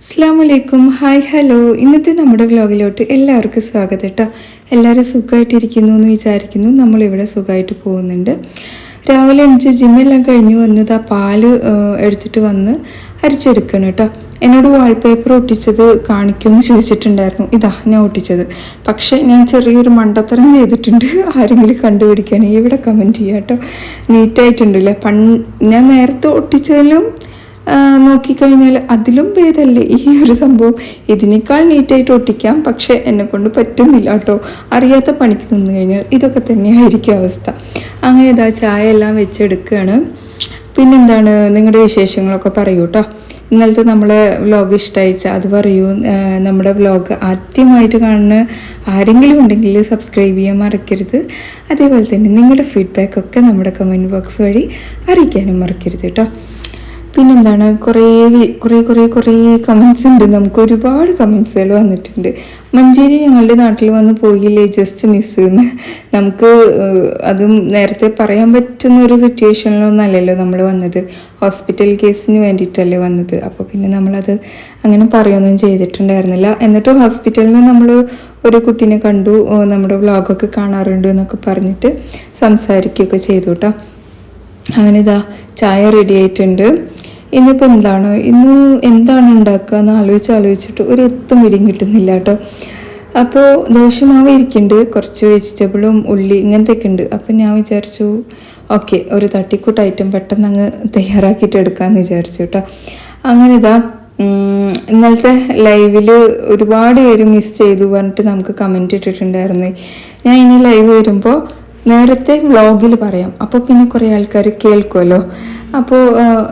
അസ്സാം വലൈക്കും hi hello. ഇന്നത്തെ നമ്മുടെ വ്ലോഗിലോട്ട് എല്ലാവർക്കും സ്വാഗതം കേട്ടോ എല്ലാവരും സുഖമായിട്ടിരിക്കുന്നു എന്ന് വിചാരിക്കുന്നു. നമ്മളിവിടെ സുഖമായിട്ട് പോകുന്നുണ്ട്. രാവിലെ എണിച്ച് ജിമ്മെല്ലാം കഴിഞ്ഞ് വന്നത് ആ പാൽ എടുത്തിട്ട് വന്ന് അരിച്ചെടുക്കണം കേട്ടോ എന്നോട് വാൾപേപ്പർ ഒട്ടിച്ചത് കാണിക്കുമെന്ന് ചോദിച്ചിട്ടുണ്ടായിരുന്നു. ഇതാ ഞാൻ ഒട്ടിച്ചത്. പക്ഷേ ഞാൻ ചെറിയൊരു മണ്ടത്തരം ചെയ്തിട്ടുണ്ട്. ആരെങ്കിലും കണ്ടുപിടിക്കുകയാണെങ്കിൽ ഇവിടെ കമന്റ് ചെയ്യാം കേട്ടോ നീറ്റായിട്ടുണ്ടല്ലേ പൺ ഞാൻ നേരത്തെ ഒട്ടിച്ചതിലും നോക്കിക്കഴിഞ്ഞാൽ അതിലും ഭേദമല്ലേ ഈ ഒരു സംഭവം. ഇതിനേക്കാൾ നീറ്റായിട്ട് ഒട്ടിക്കാം പക്ഷേ എന്നെ കൊണ്ട് പറ്റുന്നില്ല കേട്ടോ. അറിയാത്ത പണിക്ക് നിന്ന് കഴിഞ്ഞാൽ ഇതൊക്കെ തന്നെയായിരിക്കും അവസ്ഥ. അങ്ങനെ ഇതാ ചായ എല്ലാം വെച്ചെടുക്കുകയാണ് പിന്നെന്താണ് നിങ്ങളുടെ വിശേഷങ്ങളൊക്കെ പറയൂ കേട്ടോ. ഇന്നലത്തെ നമ്മളെ വ്ലോഗ് ഇഷ്ടമായിച്ച അത് പറയൂ. നമ്മുടെ വ്ലോഗ് ആദ്യമായിട്ട് കാണുന്ന ആരെങ്കിലും ഉണ്ടെങ്കിൽ സബ്സ്ക്രൈബ് ചെയ്യാൻ മറക്കരുത്. അതേപോലെ തന്നെ നിങ്ങളുടെ ഫീഡ്ബാക്കൊക്കെ നമ്മുടെ കമന്റ് ബോക്സ് വഴി അറിയിക്കാനും മറക്കരുത് കേട്ടോ. പിന്നെന്താണ് കുറേ കുറേ കുറേ കുറേ കമൻസ് ഉണ്ട്. നമുക്ക് ഒരുപാട് കമൻസുകൾ വന്നിട്ടുണ്ട്. മഞ്ചേരി ഞങ്ങളുടെ നാട്ടിൽ വന്ന് പോയില്ലേ? ജസ്റ്റ് മിസ് എന്ന് നമുക്ക് അതും നേരത്തെ പറയാൻ പറ്റുന്ന ഒരു സിറ്റുവേഷനിലൊന്നല്ലല്ലോ നമ്മൾ വന്നത്. ഹോസ്പിറ്റൽ കേസിന് വേണ്ടിയിട്ടല്ലേ വന്നത്. അപ്പോൾ പിന്നെ നമ്മളത് അങ്ങനെ പറയുകയൊന്നും ചെയ്തിട്ടുണ്ടായിരുന്നില്ല. എന്നിട്ട് ഹോസ്പിറ്റലിൽ നിന്ന് നമ്മൾ ഒരു കുട്ടീനെ കണ്ടു. നമ്മുടെ വ്ളോഗൊക്കെ കാണാറുണ്ട് എന്നൊക്കെ പറഞ്ഞിട്ട് സംസാരിക്കുകയൊക്കെ ചെയ്തു കേട്ടോ. അങ്ങനെ ഇതാ ചായ റെഡി ആയിട്ടുണ്ട്. ഇന്നിപ്പോൾ എന്താണ്? ഇന്ന് എന്താണ് ഉണ്ടാക്കുക എന്ന് ആലോചിച്ച് ആലോചിച്ചിട്ട് ഒരു എത്തും പിടിയും കിട്ടുന്നില്ല കേട്ടോ. അപ്പോൾ ദോശമാവ് ഇരിക്കുന്നുണ്ട്. കുറച്ച് വെജിറ്റബിളും ഉള്ളി ഇങ്ങനത്തെയൊക്കെ ഉണ്ട്. അപ്പം ഞാൻ വിചാരിച്ചു ഓക്കെ ഒരു തട്ടിക്കൂട്ട് ഐറ്റം പെട്ടെന്ന് അങ്ങ് തയ്യാറാക്കിയിട്ട് എടുക്കാമെന്ന് വിചാരിച്ചു കേട്ടോ. അങ്ങനെ ഇതാ ഇന്നലത്തെ ലൈവിൽ ഒരുപാട് പേര് മിസ് ചെയ്തു പറഞ്ഞിട്ട് നമുക്ക് കമന്റ് ഇട്ടിട്ടുണ്ടായിരുന്നു. ഞാൻ ഇനി ലൈവ് വരുമ്പോൾ നേരത്തെ വ്ളോഗിൽ പറയാം. അപ്പോൾ പിന്നെ കുറേ ആൾക്കാർ കേൾക്കുമല്ലോ അപ്പോൾ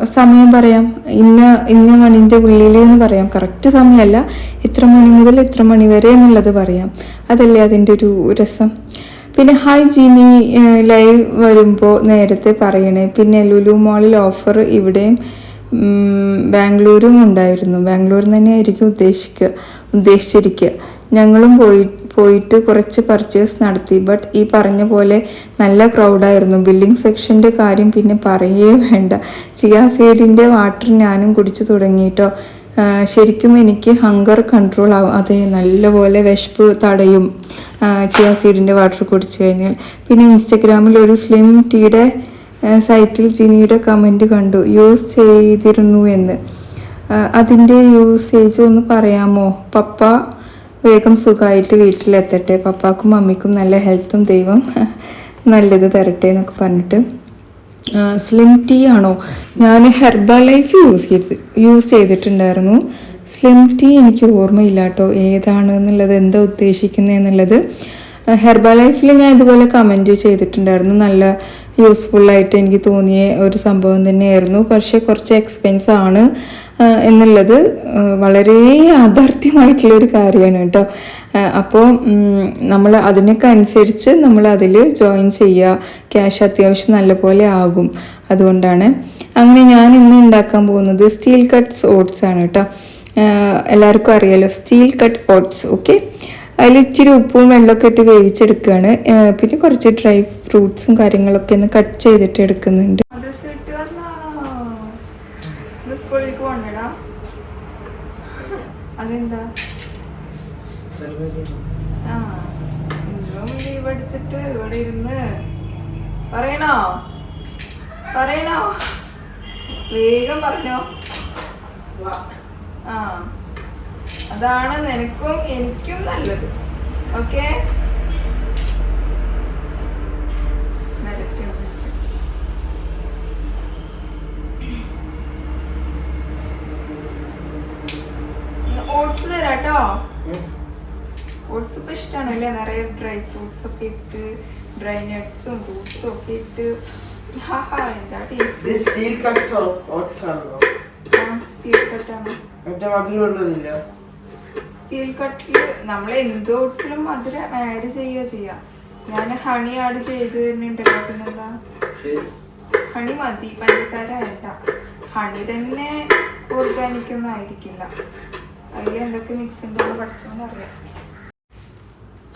സമയം പറയാം. ഇന്ന ഇന്ന മണിന്റെ ഉള്ളിൽ എന്ന് പറയാം. കറക്റ്റ് സമയമല്ല. ഇത്ര മണി മുതൽ ഇത്ര മണി വരെ എന്നുള്ളത് പറയാം. അതല്ലേ അതിന്റെ ഒരു രസം? പിന്നെ ഹായ് ജീനി ലൈവ് വരുമ്പോൾ നേരത്തെ പറയണേ. പിന്നെ ലുലു മോളിൽ ഓഫർ ഇവിടെയും ബാംഗ്ലൂരും ഉണ്ടായിരുന്നു. ബാംഗ്ലൂരിൽ തന്നെ ആയിരിക്കും ഉദ്ദേശിക്കുക ഉദ്ദേശിച്ചിരിക്കുക ഞങ്ങളും പോയി പോയിട്ട് കുറച്ച് പർച്ചേസ് നടത്തി. ബട്ട് ഈ പറഞ്ഞ പോലെ നല്ല ക്രൗഡായിരുന്നു ബില്ലിംഗ് സെക്ഷന്റെ കാര്യം പിന്നെ പറയേ വേണ്ട. ചിയാ സീഡിന്റെ വാട്ടർ ഞാനും കുടിച്ചു തുടങ്ങിയിട്ടോ ശരിക്കും എനിക്ക് ഹങ്കർ കൺട്രോൾ ആവും. അതെ നല്ലപോലെ വിശപ്പ് തടയും. ചിയാ സീഡിന്റെ വാട്ടർ കുടിച്ചു കഴിഞ്ഞാൽ. പിന്നെ ഇൻസ്റ്റഗ്രാമിൽ ഒരു സ്ലിം ടീയുടെ സൈറ്റിൽ ജിനിയുടെ കമന്റ് കണ്ടു. യൂസ് ചെയ്തിരുന്നു എന്ന്. അതിന്റെ യൂസേജ് ഒന്ന് പറയാമോ? പപ്പ വേഗം സുഖമായിട്ട് വീട്ടിലെത്തട്ടെ. പപ്പാക്കും മമ്മിക്കും നല്ല ഹെൽത്തും ദൈവം നല്ലത് തരട്ടെ എന്നൊക്കെ പറഞ്ഞിട്ട്. സ്ലിം ടീ ആണോ? ഞാൻ ഹെർബ ലൈഫ് യൂസ് ചെയ്ത് യൂസ് ചെയ്തിട്ടുണ്ടായിരുന്നു. സ്ലിം ടീ എനിക്ക് ഓർമ്മയില്ല കേട്ടോ ഏതാണ് എന്നുള്ളത് എന്താ ഉദ്ദേശിക്കുന്നത് എന്നുള്ളത്. ഹെർബ ലൈഫിൽ ഞാൻ ഇതുപോലെ കമന്റ് ചെയ്തിട്ടുണ്ടായിരുന്നു. നല്ല യൂസ്ഫുൾ ആയിട്ട് എനിക്ക് തോന്നിയ ഒരു സംഭവം തന്നെയായിരുന്നു. പക്ഷേ കുറച്ച് എക്സ്പെൻസ് ആണ്. എന്നുള്ളത് വളരെ യാഥാർത്ഥ്യമായിട്ടുള്ളൊരു കാര്യമാണ് കേട്ടോ. അപ്പോൾ നമ്മൾ അതിനൊക്കെ അനുസരിച്ച് നമ്മൾ അതിൽ ജോയിൻ ചെയ്യുക. ക്യാഷ് അത്യാവശ്യം നല്ലപോലെ ആകും. അതുകൊണ്ടാണ്. അങ്ങനെ ഞാൻ ഇന്ന് ഉണ്ടാക്കാൻ പോകുന്നത് സ്റ്റീൽ കട്ട്സ് ഓട്സ് ആണ് കേട്ടോ. എല്ലാവർക്കും അറിയാലോ സ്റ്റീൽ കട്ട് ഓട്സ് ഓക്കെ അതിൽ ഇച്ചിരി ഉപ്പും വെള്ളമൊക്കെ ഇട്ട് വേവിച്ചെടുക്കുകയാണ്. പിന്നെ കുറച്ച് ഡ്രൈ ഫ്രൂട്ട്സും കാര്യങ്ങളൊക്കെ ഒന്ന് കട്ട് ചെയ്തിട്ട് എടുക്കുന്നുണ്ട്. ആ ലീവ് എടുത്തിട്ട് പറയണോ? പറയണോ? വേഗം പറഞ്ഞോ. ആ. അതാണ് നിനക്കും എനിക്കും നല്ലത്. Okay oats തരാട്ടോ. ഓട്സ് ഇപ്പൊ ഇഷ്ടമാണല്ലേ നിറയെ ഡ്രൈ ഫ്രൂട്ട്സ് ഒക്കെ ഇട്ട് ഡ്രൈ നട്ട്സും ഫ്രൂട്ട്സും ഒക്കെ ഇട്ട്. ഹാ ഹാ എന്താ ടേസ്റ്റ് സ്റ്റീൽ കട്ട്സ് ഓട്സ് ആണല്ലോ സ്റ്റീൽ കട്ടാണോ? മധുരമുള്ളതില്ല സ്റ്റീൽ കട്ടിൽ നമ്മൾ എന്ത് മധുരം ആഡ് ചെയ്യുക ചെയ്യാം. ഞാൻ ഹണി ആഡ് ചെയ്ത് തന്നെയുണ്ടല്ലോ പിന്നെന്താ? ഹണി മതി പഞ്ചസാര വേണ്ട. ഹണി തന്നെ ഓർഗാനിക്കൊന്നും ആയിരിക്കില്ല. അതിൽ എന്തൊക്കെ മിക്സ് ഉണ്ടെന്ന് പഠിച്ചോണ്ട് അറിയാം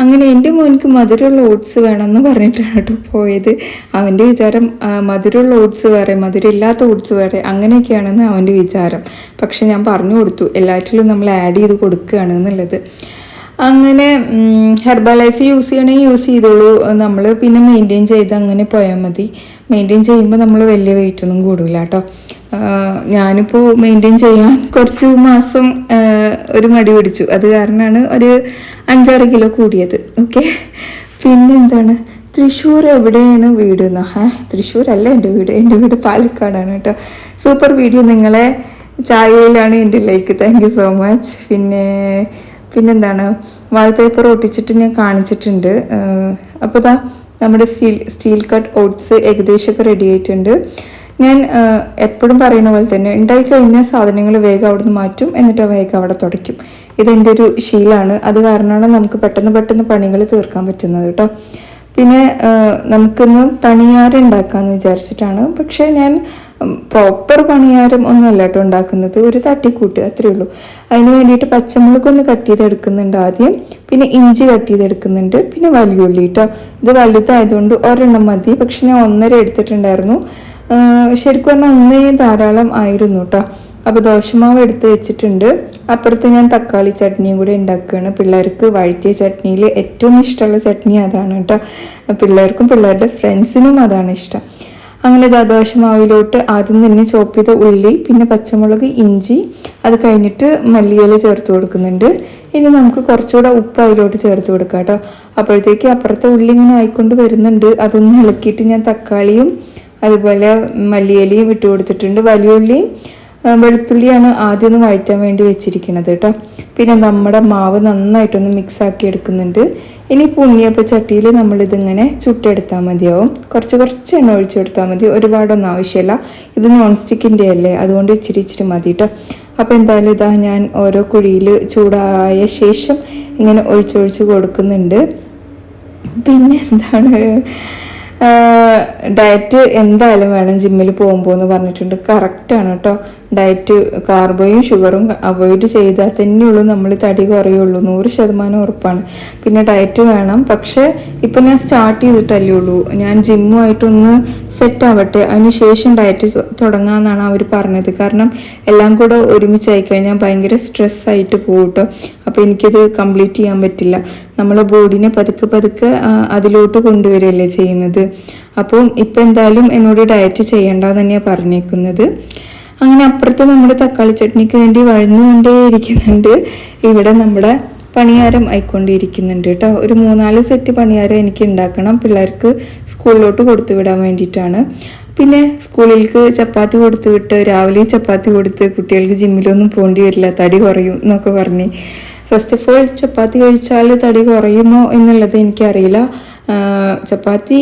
അങ്ങനെ എന്റെ മോനിക്ക് മധുരമുള്ള ഓട്സ് വേണമെന്ന് പറഞ്ഞിട്ടാണ് കേട്ടോ പോയത്. അവന്റെ വിചാരം മധുരമുള്ള ഓട്സ് വേറെ മധുരമില്ലാത്ത ഓട്സ് വേറെ അങ്ങനെയൊക്കെയാണെന്ന് അവന്റെ വിചാരം. പക്ഷെ ഞാൻ പറഞ്ഞു കൊടുത്തു എല്ലാറ്റിലും നമ്മൾ ആഡ് ചെയ്ത് കൊടുക്കുകയാണ് എന്നുള്ളത്. അങ്ങനെ ഹെർബൽ ലൈഫ് യൂസ് ചെയ്യണമെങ്കിൽ യൂസ് ചെയ്തോളൂ. നമ്മൾ പിന്നെ മെയിന്റെയിൻ ചെയ്ത് അങ്ങനെ പോയാൽ മതി. മെയിന്റെയിൻ ചെയ്യുമ്പോൾ നമ്മൾ വലിയ വെയിറ്റ് ഒന്നും കൂടില്ല കേട്ടോ ഞാനിപ്പോൾ മെയിന്റെയിൻ ചെയ്യാൻ കുറച്ച് മാസം ഒരു മടി പിടിച്ചു. അത് കാരണമാണ് ഒരു അഞ്ചാറ് കിലോ കൂടിയത്. ഓക്കെ പിന്നെ എന്താണ്? തൃശ്ശൂർ എവിടെയാണ് വീട് എന്നാ ഏ തൃശ്ശൂർ അല്ല എന്റെ വീട്. എന്റെ വീട് പാലക്കാടാണ് കേട്ടോ സൂപ്പർ വീഡിയോ നിങ്ങളെ ചായയിലാണ് എന്റെ like thank you so much പിന്നെ പിന്നെന്താണ്? വാൾപേപ്പർ ഒട്ടിച്ചിട്ട് ഞാൻ കാണിച്ചിട്ടുണ്ട്. അപ്പോൾ ഇതാ നമ്മുടെ സ്റ്റീൽ സ്റ്റീൽ കട്ട് ഓട്സ് ഏകദേശമൊക്കെ റെഡി ആയിട്ടുണ്ട്. ഞാൻ എപ്പോഴും പറയുന്ന പോലെ തന്നെ ഉണ്ടായി കഴിഞ്ഞ സാധനങ്ങൾ വേഗം അവിടുന്ന് മാറ്റും എന്നിട്ട് വേഗം അവിടെ തുടയ്ക്കും. ഇതെന്റെ ഒരു ശീലമാണ്. അത് കാരണമാണ് നമുക്ക് പെട്ടെന്ന് പെട്ടെന്ന് പണികൾ തീർക്കാൻ പറ്റുന്നത് കേട്ടോ. പിന്നെ നമുക്കിന്ന് പണിയാറുണ്ടാക്കാമെന്ന് വിചാരിച്ചിട്ടാണ്. പക്ഷേ ഞാൻ പ്രോപ്പർ പണിയാരം ഒന്നുമല്ല കേട്ടോ ഉണ്ടാക്കുന്നത്. ഒരു തട്ടിക്കൂട്ട് അത്രേ ഉള്ളൂ. അതിന് വേണ്ടിയിട്ട് പച്ചമുളക് ഒന്ന് കട്ട് ചെയ്തെടുക്കുന്നുണ്ട് ആദ്യം. പിന്നെ ഇഞ്ചി കട്ട് ചെയ്തെടുക്കുന്നുണ്ട്. പിന്നെ വലിയ ഉള്ളി കേട്ടോ ഇത് വലുതായതുകൊണ്ട് ഒരെണ്ണം മതി. പക്ഷെ ഞാൻ ഒന്നര എടുത്തിട്ടുണ്ടായിരുന്നു. ശരിക്കും പറഞ്ഞാൽ ഒന്നേ ധാരാളം ആയിരുന്നു കേട്ടോ അപ്പോൾ ദോശമാവ് എടുത്ത് വെച്ചിട്ടുണ്ട്. അപ്പുറത്ത് ഞാൻ തക്കാളി ചട്നിയും കൂടെ ഉണ്ടാക്കുകയാണ്. പിള്ളേർക്ക് വഴറ്റിയ ചട്നിയിൽ ഏറ്റവും ഇഷ്ടമുള്ള ചട്നി അതാണ് കേട്ടോ പിള്ളേർക്കും പിള്ളേരുടെ ഫ്രണ്ട്സിനും അതാണ് ഇഷ്ടം. അങ്ങനെ ദാ ദോശമാവിലോട്ട് ആദ്യം തന്നെ ചോപ്പ് ചെയ്ത ഉള്ളി പിന്നെ പച്ചമുളക് ഇഞ്ചി അത് കഴിഞ്ഞിട്ട് മല്ലിയില ചേർത്ത് കൊടുക്കുന്നുണ്ട്. ഇനി നമുക്ക് കുറച്ചുകൂടെ ഉപ്പ് അതിലോട്ട് ചേർത്ത് കൊടുക്കാം കേട്ടോ. അപ്പോഴത്തേക്ക് അപ്പുറത്തെ ഉള്ളി ഇങ്ങനെ ആയിക്കൊണ്ട് വരുന്നുണ്ട്. അതൊന്ന് ഇളക്കിയിട്ട് ഞാൻ തക്കാളിയും അതുപോലെ മല്ലിയിലയും ഇട്ട് കൊടുത്തിട്ടുണ്ട്. വലിയ ഉള്ളിയും വെളുത്തുള്ളിയാണ് ആദ്യം ഒന്ന് വഴറ്റാൻ വേണ്ടി വെച്ചിരിക്കുന്നത് കേട്ടോ. പിന്നെ നമ്മുടെ മാവ് നന്നായിട്ടൊന്ന് മിക്സ് ആക്കി എടുക്കുന്നുണ്ട്. ഇനി ഉണ്ണിയപ്പ ചട്ടിയിൽ നമ്മളിതിങ്ങനെ ചുട്ടെടുത്താൽ മതിയാവും. കുറച്ച് കുറച്ച് എണ്ണ ഒഴിച്ചു കൊടുത്താൽ മതി. ഒരുപാടൊന്നും ആവശ്യമില്ല. ഇത് നോൺ സ്റ്റിക്കിന്റെ അല്ലേ? അതുകൊണ്ട് ഇച്ചിരി ഇച്ചിരി മതി കേട്ടോ. അപ്പോൾ എന്തായാലും ഇതാ ഞാൻ ഓരോ കുഴിയിൽ ചൂടായ ശേഷം ഇങ്ങനെ ഒഴിച്ചൊഴിച്ച് കൊടുക്കുന്നുണ്ട്. പിന്നെ എന്താണ്? ഡയറ്റ് എന്തായാലും വേണം ജിമ്മിൽ പോകുമ്പോൾ എന്ന് പറഞ്ഞിട്ടുണ്ട്. കറക്റ്റാണ് കേട്ടോ. ഡയറ്റ് കാർബോയും ഷുഗറും അവോയ്ഡ് ചെയ്താൽ തന്നെയുള്ളൂ നമ്മൾ തടി കുറയുള്ളൂ. നൂറ് ശതമാനം ഉറപ്പാണ്. പിന്നെ ഡയറ്റ് വേണം. പക്ഷേ ഇപ്പം ഞാൻ സ്റ്റാർട്ട് ചെയ്തിട്ടല്ലേ ഉള്ളൂ. ഞാൻ ജിമ്മുമായിട്ടൊന്ന് സെറ്റ് ആവട്ടെ. അതിനുശേഷം ഡയറ്റ് തുടങ്ങാമെന്നാണ് അവർ പറഞ്ഞത്. കാരണം എല്ലാം കൂടെ ഒരുമിച്ചായി കഴിഞ്ഞാൽ ഭയങ്കര സ്ട്രെസ് ആയിട്ട് പോകും കേട്ടോ. അപ്പോൾ എനിക്കത് കംപ്ലീറ്റ് ചെയ്യാൻ പറ്റില്ല. നമ്മൾ ബോഡിനെ പതുക്കെ പതുക്കെ അതിലോട്ട് കൊണ്ടുവരികയല്ലേ ചെയ്യുന്നത്. അപ്പം ഇപ്പം എന്തായാലും എന്നോട് ഡയറ്റ് ചെയ്യേണ്ട തന്നെയാണ് പറഞ്ഞേക്കുന്നത്. അങ്ങനെ അപ്പുറത്ത് നമ്മുടെ തക്കാളി ചട്നിക്ക് വേണ്ടി വഴന്നുകൊണ്ടേയിരിക്കുന്നുണ്ട് ഇവിടെ നമ്മുടെ പണിയാരം ആയിക്കൊണ്ടിരിക്കുന്നുണ്ട് കേട്ടോ. ഒരു മൂന്നാൽ സെറ്റ് പണിയാരം എനിക്ക് ഉണ്ടാക്കണം. പിള്ളേർക്ക് സ്കൂളിലോട്ട് കൊടുത്തു വിടാൻ വേണ്ടിയിട്ടാണ്. പിന്നെ സ്കൂളിലേക്ക് ചപ്പാത്തി കൊടുത്തു വിട്ട് രാവിലെ ചപ്പാത്തി കൊടുത്ത് കുട്ടികൾക്ക് ജിമ്മിലൊന്നും പോകേണ്ടി വരില്ല. തടി കുറയും എന്നൊക്കെ പറഞ്ഞ്. ഫസ്റ്റ് ഓഫ് ഓൾ ചപ്പാത്തി കഴിച്ചാൽ തടി കുറയുമോ എന്നുള്ളത് എനിക്കറിയില്ല. ചപ്പാത്തി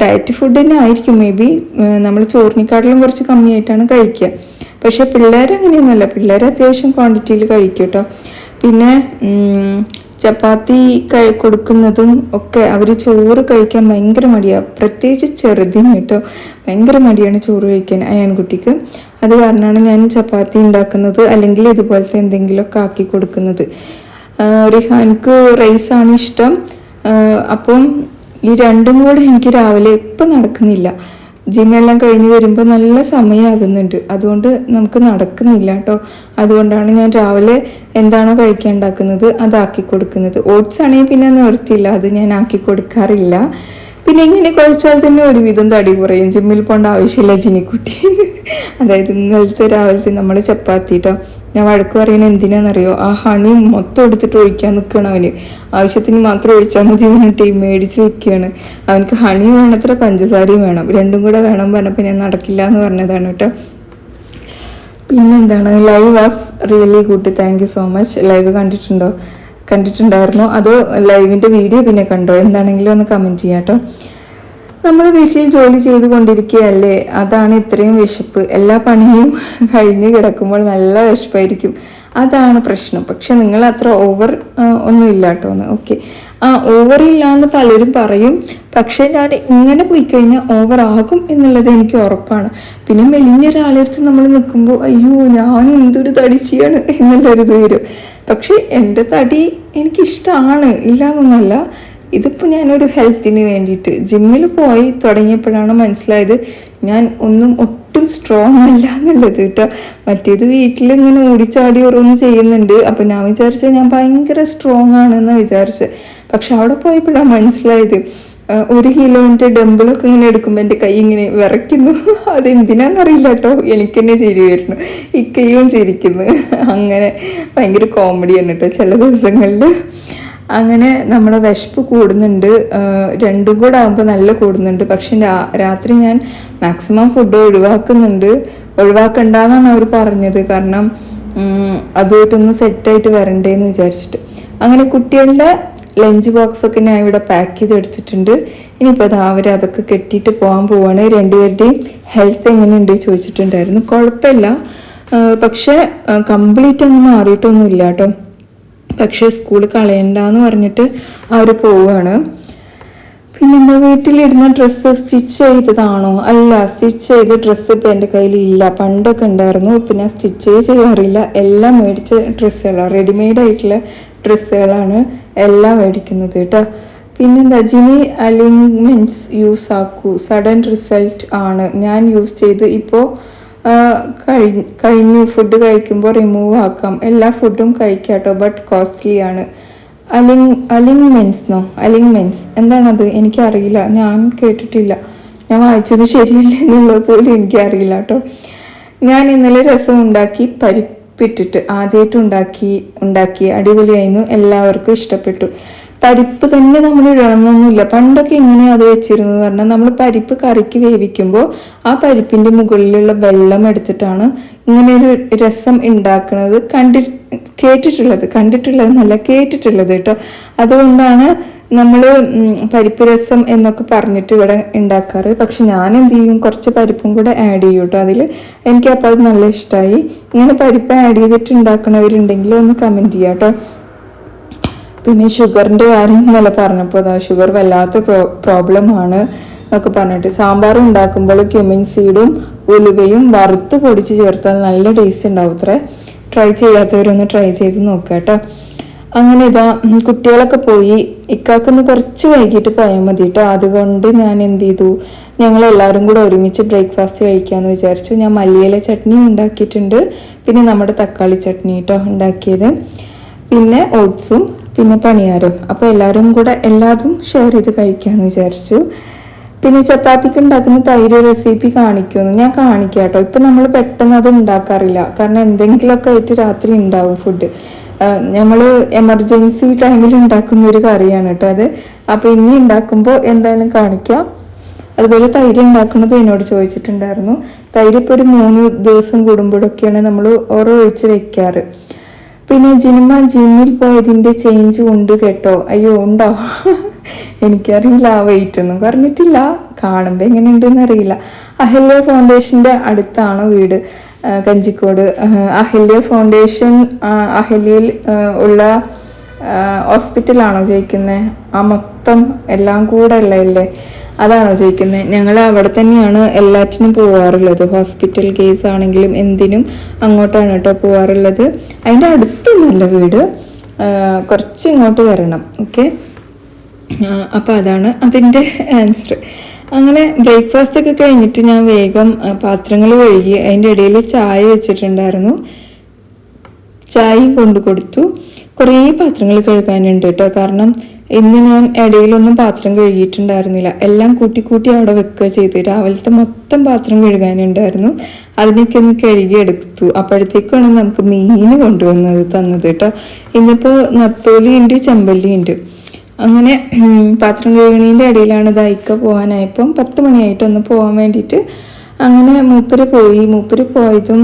ഡയറ്റ് ഫുഡ് തന്നെ ആയിരിക്കും. മേ ബി നമ്മൾ ചോറിനെക്കാട്ടിലും കുറച്ച് കമ്മിയായിട്ടാണ് കഴിക്കുക. പക്ഷേ പിള്ളേർ അങ്ങനെയൊന്നുമല്ല. പിള്ളേർ അത്യാവശ്യം ക്വാണ്ടിറ്റിയിൽ കഴിക്കും കേട്ടോ പിന്നെ ചപ്പാത്തി കഴി കൊടുക്കുന്നതും ഒക്കെ അവർ ചോറ് കഴിക്കാൻ ഭയങ്കര മടിയാണ് പ്രത്യേകിച്ച് ചെറുതിന് കേട്ടോ ഭയങ്കര മടിയാണ് ചോറ് കഴിക്കാൻ അയാൻകുട്ടിക്ക് അത് കാരണമാണ് ഞാൻ ചപ്പാത്തി ഉണ്ടാക്കുന്നത് അല്ലെങ്കിൽ ഇതുപോലത്തെ എന്തെങ്കിലുമൊക്കെ ആക്കി കൊടുക്കുന്നത്. റിഹാൻക്ക് റൈസാണ് ഇഷ്ടം. അപ്പം ഈ രണ്ടും കൂടെ എനിക്ക് രാവിലെ ഇപ്പം നടക്കുന്നില്ല. ജിമ്മെല്ലാം കഴിഞ്ഞ് വരുമ്പോൾ നല്ല സമയമാകുന്നുണ്ട് അതുകൊണ്ട് നമുക്ക് നടക്കുന്നില്ല കേട്ടോ. അതുകൊണ്ടാണ് ഞാൻ രാവിലെ എന്താണോ കഴിക്കാൻ ഉണ്ടാക്കുന്നത് അതാക്കി കൊടുക്കുന്നത്. ഓട്സ് ആണെങ്കിൽ പിന്നെ നിർത്തില്ല അത് ഞാൻ ആക്കി കൊടുക്കാറില്ല. പിന്നെ ഇങ്ങനെ കഴിച്ചാൽ തന്നെ ഒരുവിധം തടി കുറയും. ജിമ്മിൽ പോകേണ്ട ആവശ്യമില്ല ജിനിക്കുട്ടി അതായത് ഇന്നലത്തെ രാവിലത്തെ നമ്മൾ ചപ്പാത്തി കേട്ടോ ഞാൻ വഴക്ക് പറയുന്നത് എന്തിനാണെന്നറിയോ? ആ ഹണി മൊത്തം എടുത്തിട്ട് ഒഴിക്കാൻ നിൽക്കുകയാണ് അവന്. ആവശ്യത്തിന് മാത്രം ഒഴിച്ചാൽ മതി പറഞ്ഞിട്ട് മേടിച്ച് വെക്കുകയാണ് അവനക്ക് ഹണി വേണത്ര പഞ്ചസാരയും വേണം. രണ്ടും കൂടെ വേണം പറഞ്ഞപ്പോൾ ഞാൻ നടക്കില്ല എന്ന് പറഞ്ഞതാണ് കേട്ടോ. പിന്നെന്താണ്? Live was really good thank you so much live കണ്ടിട്ടുണ്ടോ? കണ്ടിട്ടുണ്ടായിരുന്നോ. അതോ ലൈവിന്റെ വീഡിയോ പിന്നെ കണ്ടോ? എന്താണെങ്കിലും ഒന്ന് കമന്റ് ചെയ്യാം കേട്ടോ. നമ്മൾ വീട്ടിൽ ജോലി ചെയ്തുകൊണ്ടിരിക്കുകയല്ലേ? അതാണ് ഇത്രയും വിശപ്പ്. എല്ലാ പണിയും കഴിഞ്ഞ് കിടക്കുമ്പോൾ നല്ല വിശപ്പായിരിക്കും. അതാണ് പ്രശ്നം. പക്ഷെ നിങ്ങൾ അത്ര ഓവർ ഒന്നും ഇല്ല ഒന്ന് ഓക്കെ. ആ ഓവർ എന്ന് പലരും പറയും. പക്ഷേ ഞാൻ ഇങ്ങനെ പോയി കഴിഞ്ഞാൽ ഓവർ ആകും എന്നുള്ളത് എനിക്ക് ഉറപ്പാണ്. പിന്നെ മെലിഞ്ഞ ഒരാളടുത്ത് നമ്മൾ നിൽക്കുമ്പോൾ അയ്യോ ഞാൻ എന്തൊരു തടിച്ചിയാണ് എന്നുള്ളൊരിത് വരും. പക്ഷേ എന്റെ തടി എനിക്കിഷ്ടമാണ്. ഇല്ല എന്നൊന്നല്ല ഇതിപ്പോൾ ഞാനൊരു ഹെൽത്തിന് വേണ്ടിയിട്ട് ജിമ്മിൽ പോയി തുടങ്ങിയപ്പോഴാണ് മനസ്സിലായത് ഞാൻ ഒന്നും ഒട്ടും സ്ട്രോങ് അല്ല എന്നുള്ളത് കേട്ടോ. മറ്റേത് വീട്ടിൽ ഇങ്ങനെ ഓടിച്ചാടി ഓരോന്ന് ചെയ്യുന്നുണ്ട്. അപ്പം ഞാൻ വിചാരിച്ച ഞാൻ ഭയങ്കര സ്ട്രോങ് ആണെന്ന് വിചാരിച്ചത് പക്ഷെ അവിടെ പോയപ്പോഴാണ് മനസ്സിലായത് ഒരു കിലോന്റെ ഡമ്പിളൊക്കെ ഇങ്ങനെ എടുക്കുമ്പോൾ എന്റെ കൈ ഇങ്ങനെ വിറയ്ക്കുന്നു. അതെന്തിനാണെന്നറിയില്ല കേട്ടോ. എനിക്ക് തന്നെ ചിരി വരുന്നു. ഇക്കയും ചിരിക്കുന്നു. അങ്ങനെ ഭയങ്കര കോമഡിയാണ് കേട്ടോ ചില ദിവസങ്ങളിൽ അങ്ങനെ നമ്മുടെ വിശപ്പ് കൂടുന്നുണ്ട്. രണ്ടും കൂടെ ആകുമ്പോൾ നല്ല കൂടുന്നുണ്ട്. പക്ഷെ രാത്രി ഞാൻ മാക്സിമം ഫുഡ് ഒഴിവാക്കുന്നുണ്ട്. ഒഴിവാക്കണ്ടെന്നാണ് അവർ പറഞ്ഞത്. കാരണം അതുമായിട്ടൊന്ന് സെറ്റായിട്ട് വരണ്ടേന്ന് വിചാരിച്ചിട്ട്. അങ്ങനെ കുട്ടികളുടെ ലഞ്ച് ബോക്സ് ഒക്കെ ഞാൻ ഇവിടെ പാക്ക് ചെയ്ത് എടുത്തിട്ടുണ്ട് ഇനിയിപ്പോൾ അത് അവർ അതൊക്കെ കെട്ടിയിട്ട് പോകാൻ പോവാണ്. രണ്ടുപേരുടെയും ഹെൽത്ത് എങ്ങനെയുണ്ട് ചോദിച്ചിട്ടുണ്ടായിരുന്നു. കുഴപ്പമില്ല. പക്ഷേ കംപ്ലീറ്റ് ഒന്നും മാറിയിട്ടൊന്നുമില്ല കേട്ടോ. പക്ഷേ സ്കൂൾ കളയണ്ടെന്ന് പറഞ്ഞിട്ട് അവർ പോവുകയാണ് പിന്നെന്താ വീട്ടിലിടുന്ന ഡ്രസ്സ് സ്റ്റിച്ച് ചെയ്തതാണോ? അല്ല സ്റ്റിച്ച് ചെയ്ത ഡ്രസ്സ് ഇപ്പം എന്റെ കയ്യിൽ ഇല്ല പണ്ടൊക്കെ ഉണ്ടായിരുന്നു ഇപ്പം ഞാൻ സ്റ്റിച്ചേ ചെയ്യാറില്ല. എല്ലാം മേടിച്ച ഡ്രസ്സുകളാണ് റെഡിമെയ്ഡ് ആയിട്ടുള്ള ഡ്രസ്സുകളാണ് എല്ലാം മേടിക്കുന്നത് കേട്ടോ. പിന്നെന്താ ജിനി അലിങ്മെന്റ്സ് യൂസ് ആക്കൂ. സഡൻ റിസൾട്ട് ആണ്. ഞാൻ യൂസ് ചെയ്ത് ഇപ്പോൾ കഴിഞ്ഞു കഴിഞ്ഞു. ഫുഡ് കഴിക്കുമ്പോൾ റിമൂവ് ആക്കാം. എല്ലാ ഫുഡും കഴിക്കാട്ടോ ബട്ട് കോസ്റ്റ്ലി ആണ്. അലിങ് അലിങ്മെൻസ്ന്നോ അലിങ്മെൻസ് എന്താണത്? എനിക്കറിയില്ല. ഞാൻ കേട്ടിട്ടില്ല. ഞാൻ വായിച്ചത് ശരിയല്ല എന്നുള്ളത് പോലും എനിക്കറിയില്ല കേട്ടോ. ഞാൻ ഇന്നലെ രസം ഉണ്ടാക്കി പരിപ്പിട്ടിട്ട് ആദ്യമായിട്ട് ഉണ്ടാക്കി ഉണ്ടാക്കി. അടിപൊളിയായിരുന്നു. എല്ലാവർക്കും ഇഷ്ടപ്പെട്ടു. പരിപ്പ് തന്നെ നമ്മൾ ഇഴണമെന്നൊന്നുമില്ല പണ്ടൊക്കെ എങ്ങനെയാണ് അത് വെച്ചിരുന്നത്. പറഞ്ഞാൽ നമ്മൾ പരിപ്പ് കറിക്ക് വേവിക്കുമ്പോൾ ആ പരിപ്പിന്റെ മുകളിലുള്ള വെള്ളം എടുത്തിട്ടാണ് ഇങ്ങനെ ഒരു രസം ഉണ്ടാക്കുന്നത്. കണ്ടി കേട്ടിട്ടുള്ളത് കണ്ടിട്ടുള്ളത് നല്ല കേട്ടിട്ടുള്ളത് കേട്ടോ. അതുകൊണ്ടാണ് നമ്മൾ പരിപ്പ് രസം എന്നൊക്കെ പറഞ്ഞിട്ട് ഇവിടെ ഉണ്ടാക്കാറ്. പക്ഷെ ഞാൻ എന്ത് ചെയ്യും? കുറച്ച് പരിപ്പും കൂടെ ആഡ് ചെയ്യും കേട്ടോ അതിൽ എനിക്ക് അപ്പോൾ അത് നല്ല ഇഷ്ടമായി ഇങ്ങനെ പരിപ്പ് ആഡ് ചെയ്തിട്ട് ഉണ്ടാക്കണവരുണ്ടെങ്കിൽ ഒന്ന് കമന്റ് ചെയ്യാം കേട്ടോ. പിന്നെ ഷുഗറിന്റെ കാര്യം ഇന്നലെ പറഞ്ഞപ്പോൾ അതാ ഷുഗർ വല്ലാത്ത പ്രോ പ്രോബ്ലമാണ് എന്നൊക്കെ പറഞ്ഞിട്ട് സാമ്പാർ ഉണ്ടാക്കുമ്പോൾ ക്യുമിൻ സീഡും ഉലുവയും വറുത്ത് പൊടിച്ച് ചേർത്താൽ നല്ല ടേസ്റ്റ് ഉണ്ടാവും അത്രേ. ട്രൈ ചെയ്യാത്തവരൊന്ന് ട്രൈ ചെയ്ത് നോക്കുക കേട്ടോ. അങ്ങനെ ഇതാ കുട്ടികളൊക്കെ പോയി. ഇക്കാക്കൊന്ന് കുറച്ച് വൈകിട്ട് പോയാൽ മതി കേട്ടോ. അതുകൊണ്ട് ഞാൻ എന്ത് ചെയ്തു? ഞങ്ങൾ എല്ലാവരും കൂടെ ഒരുമിച്ച് ബ്രേക്ക്ഫാസ്റ്റ് കഴിക്കാമെന്ന് വിചാരിച്ചു. ഞാൻ മല്ലിയില ചട്നി ഉണ്ടാക്കിയിട്ടുണ്ട്. പിന്നെ നമ്മുടെ തക്കാളി ചട്നി കേട്ടോ ഉണ്ടാക്കിയത്. പിന്നെ ഓട്സും പിന്നെ പണിയാരും. അപ്പോൾ എല്ലാവരും കൂടെ എല്ലാതും ഷെയർ ചെയ്ത് കഴിക്കാമെന്ന് വിചാരിച്ചു. പിന്നെ ചപ്പാത്തിക്ക് ഉണ്ടാക്കുന്ന തൈര് റെസിപ്പി കാണിക്കുമെന്ന് ഞാൻ കാണിക്കാം കേട്ടോ. ഇപ്പം നമ്മൾ പെട്ടെന്ന് അത് ഉണ്ടാക്കാറില്ല. കാരണം എന്തെങ്കിലുമൊക്കെ ആയിട്ട് രാത്രി ഉണ്ടാവും ഫുഡ് നമ്മൾ എമർജൻസി ടൈമിൽ ഉണ്ടാക്കുന്ന ഒരു കറിയാണ് കേട്ടോ അത്. അപ്പോൾ ഇനി ഉണ്ടാക്കുമ്പോൾ എന്തായാലും കാണിക്കാം. അതുപോലെ തൈര് ഉണ്ടാക്കുന്നത് എന്നോട് ചോദിച്ചിട്ടുണ്ടായിരുന്നു. തൈര് ഇപ്പോൾ ഒരു മൂന്ന് ദിവസം കൂടുമ്പോഴൊക്കെയാണ് നമ്മൾ ഓരോ ഒഴിച്ച് വെക്കാറ്. പിന്നെ ജിനിമ ജിമ്മിൽ പോയതിന്റെ ചേഞ്ച് ഉണ്ട് കേട്ടോ. അയ്യോ ഉണ്ടോ? എനിക്കറിയില്ല ആ വെയിറ്റ് ഒന്നും പറഞ്ഞിട്ടില്ല കാണുമ്പോൾ എങ്ങനെയുണ്ടെന്ന് അറിയില്ല. അഹല്യ ഫൗണ്ടേഷന്റെ അടുത്താണോ വീട്? കഞ്ചിക്കോട്. അഹല്യ ഫൗണ്ടേഷൻ അഹല്യയിൽ ഉള്ള ഹോസ്പിറ്റലാണോ ജയിക്കുന്നത് ആ മൊത്തം എല്ലാം കൂടെ ഉള്ളതല്ലേ? അതാണോ ചോദിക്കുന്നത് ഞങ്ങൾ അവിടെ തന്നെയാണ് എല്ലാറ്റിനും പോവാറുള്ളത്. ഹോസ്പിറ്റൽ കേസ് ആണെങ്കിലും എന്തിനും അങ്ങോട്ടാണ് കേട്ടോ പോവാറുള്ളത്. അതിന്റെ അടുത്തൊന്നുമല്ല വീട്. കുറച്ച് ഇങ്ങോട്ട് വരണം. ഓക്കെ അപ്പോൾ അതാണ് അതിന്റെ ആൻസർ അങ്ങനെ ബ്രേക്ക്ഫാസ്റ്റ് ഒക്കെ കഴിഞ്ഞിട്ട് ഞാൻ വേഗം പാത്രങ്ങൾ കഴുകി അതിന്റെ ഇടയിൽ ചായ വെച്ചിട്ടുണ്ടായിരുന്നു. ചായയും കൊണ്ടു കൊടുത്തു. കുറേ പാത്രങ്ങൾ കഴുകാനുണ്ട് കേട്ടോ. കാരണം ഇന്ന് ഞാൻ ഇടയിലൊന്നും പാത്രം കഴുകിയിട്ടുണ്ടായിരുന്നില്ല. എല്ലാം കൂട്ടി കൂട്ടി അവിടെ വെക്കുക ചെയ്ത്. രാവിലത്തെ മൊത്തം പാത്രം കഴുകാനുണ്ടായിരുന്നു. അതിനൊക്കെ ഒന്ന് കഴുകിയെടുത്തു അപ്പോഴത്തേക്കാണ് നമുക്ക് മീൻ കൊണ്ടുവന്നത് തന്നത് കേട്ടോ. ഇന്നിപ്പോൾ നത്തോലി ഉണ്ട് ചെമ്പല്ലി ഉണ്ട്. അങ്ങനെ പാത്രം കഴുകണീന്റെ ഇടയിലാണ് ദൈക്ക പോകാനായപ്പം പത്ത് മണിയായിട്ടൊന്ന് പോകാൻ വേണ്ടിയിട്ട് അങ്ങനെ മൂപ്പര് പോയി. മൂപ്പര് പോയതും